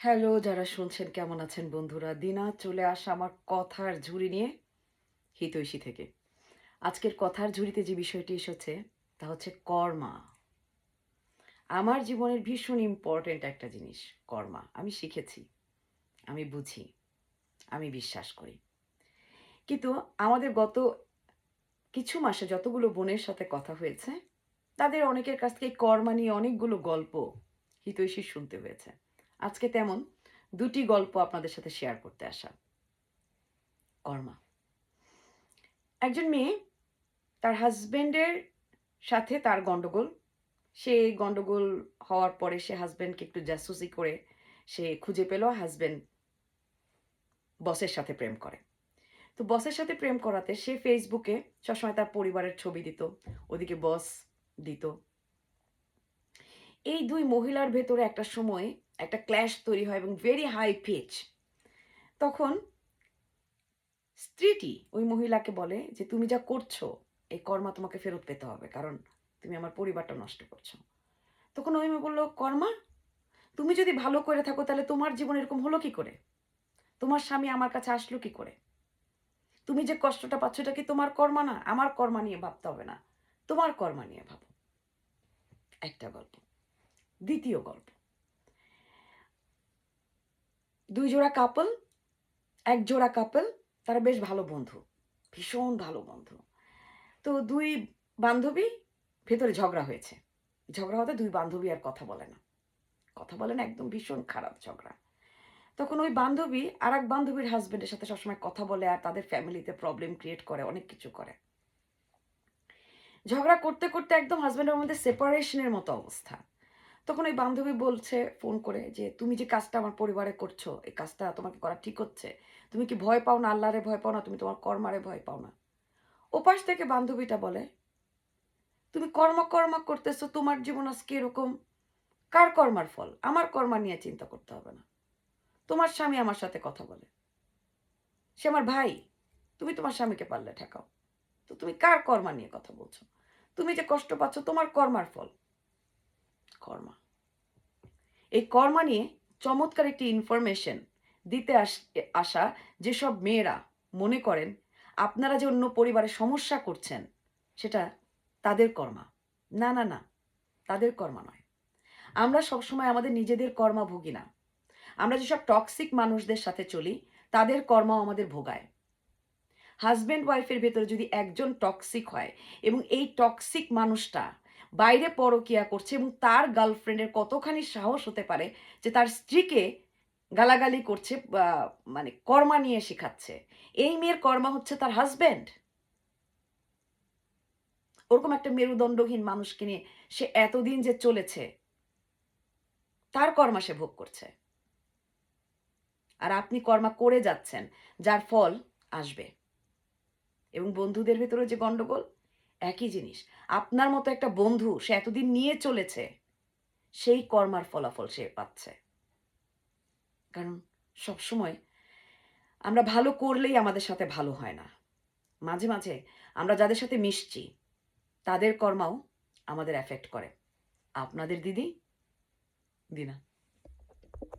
Hello, যারা শুনছেন, কেমন আছেন বন্ধুরা? দিনা, চলে আসা আমার কথার ঝুড়ি নিয়ে হিতৈষী থেকে। আজকের কথার ঝুড়িতে যে বিষয়টি এসেছে, তা হচ্ছে কর্মা। আমার জীবনের ভীষণ ইম্পর্টেন্ট একটা জিনিস, কর্মা। আমি শিখেছি, আমি বুঝি, আমি বিশ্বাস করি। কিন্তু আমাদের গত কিছু মাসে যতগুলো বোনের সাথে কথা হয়েছে, তাদের অনেকের কাছ থেকে কর্মা নিয়ে অনেকগুলো গল্প হিতৈষী শুনতে হয়েছে। আজকে তেমন দুটি গল্প আপনাদের সাথে শেয়ার করতে আসা। কর্মা। একজন মেয়ে তার হাজবেন্ডের সাথে তার গন্ডগোল। সে গন্ডগোল হওয়ার পরে সে হাজবেন্ডকে একটু জাসুসি করে সে খুঁজে পেল হাজবেন্ড বসের সাথে প্রেম করে। তো বসের সাথে প্রেম করাতে সে ফেসবুকে সবসময় তার পরিবারের ছবি দিত, ওদিকে বস দিত। এই দুই মহিলার ভেতরে একটা সময় একটা ক্ল্যাশ তৈরি হয় এবং ভেরি হাই পিচ তখন স্ত্রীটি ওই মহিলাকে বলে যে, তুমি যা করছ, এই কর্মা তোমাকে ফেরত পেতে হবে, কারণ তুমি আমার পরিবারটা নষ্ট করছ। তখন ওই মেয়ে বলল, কর্মা, তুমি যদি ভালো করে থাকো, তাহলে তোমার জীবন এরকম হলো কি করে? তোমার স্বামী আমার কাছে আসলো কি করে? তুমি যে কষ্টটা পাচ্ছ, এটা কি তোমার কর্মা না? আমার কর্মা নিয়ে ভাবতে হবে না। তোমার কর্মা নিয়ে ভাবো। একটা গল্প। দ্বিতীয় গল্প। দুই জোড়া কাপল এক জোড়া কাপল তারা বেশ ভালো বন্ধু, ভীষণ ভালো বন্ধু। তো দুই বান্ধবী ভেতরে ঝগড়া হয়েছে। ঝগড়া হতে দুই বান্ধবী আর কথা বলে না। কথা বলে না, একদম ভীষণ খারাপ ঝগড়া। তখন ওই বান্ধবী আর এক বান্ধবীর হাজবেন্ডের সাথে সবসময় কথা বলে আর তাদের ফ্যামিলিতে প্রবলেম ক্রিয়েট করে, অনেক কিছু করে। ঝগড়া করতে করতে একদম হাজব্যান্ডের মধ্যে সেপারেশনের মতো অবস্থা। তখন ওই বান্ধবী বলছে ফোন করে যে, তুমি যে কাজটা আমার পরিবারে করছ, এই কাজটা তোমাকে করা ঠিক হচ্ছে। তুমি কি ভয় পাও না, আল্লাহরে ভয় পাও না, তুমি তোমার কর্মারে ভয় পাও না? ওপাশ থেকে বান্ধবীটা বলে, তুমি কর্ম কর্ম করতেছো, তোমার জীবন আজকে এরকম, কার কর্মার ফল? আমার কর্মা নিয়ে চিন্তা করতে হবে না। তোমার স্বামী আমার সাথে কথা বলে। সে আমার ভাই, তুমি তোমার স্বামীকে পারলে ঠেকাও। তো তুমি কার কর্মা নিয়ে কথা বলছো? তুমি যে কষ্ট পাচ্ছ, তোমার কর্মার ফল। কর্মা। এই কর্মা নিয়ে চমৎকার একটি ইনফরমেশন দিতে আসা যেসব মেয়েরা মনে করেন, আপনারা যে অন্য পরিবারে সমস্যা করছেন, সেটা তাদের কর্মা। না না না, তাদের কর্মা নয়। আমরা সবসময় আমাদের নিজেদের কর্মা ভুগি না। আমরা যেসব টক্সিক মানুষদের সাথে চলি, তাদের কর্মাও আমাদের ভোগায়। হাজব্যান্ড ওয়াইফের ভেতরে যদি একজন টক্সিক হয় এবং এই টক্সিক মানুষটা বাইরে পরকিয়া করছে এবং তার গার্লফ্রেন্ডের কতখানি সাহস হতে পারে যে তার স্ত্রীকে গালাগালি করছে মানে কর্মা নিয়ে শেখাচ্ছে। এই মেয়ের কর্মা হচ্ছে তার হাজব্যান্ড ওরকম একটা মেরুদণ্ডহীন মানুষকে নিয়ে সে এতদিন যে চলেছে, তার কর্মা সে ভোগ করছে। আর আপনি কর্মা করে যাচ্ছেন, যার ফল আসবে। এবং বন্ধুদের ভেতরে যে গন্ডগোল একই জিনিস। আপনার মতো একটা বন্ধু সে এতদিন নিয়ে চলেছে, সেই কর্মার ফলাফল সে পাচ্ছে। কারণ সবসময় আমরা ভালো করলেই আমাদের সাথে ভালো হয় না। মাঝে মাঝে আমরা যাদের সাথে মিশছি, তাদের কর্মাও আমাদের এফেক্ট করে। আপনাদের দিদি? দিনা।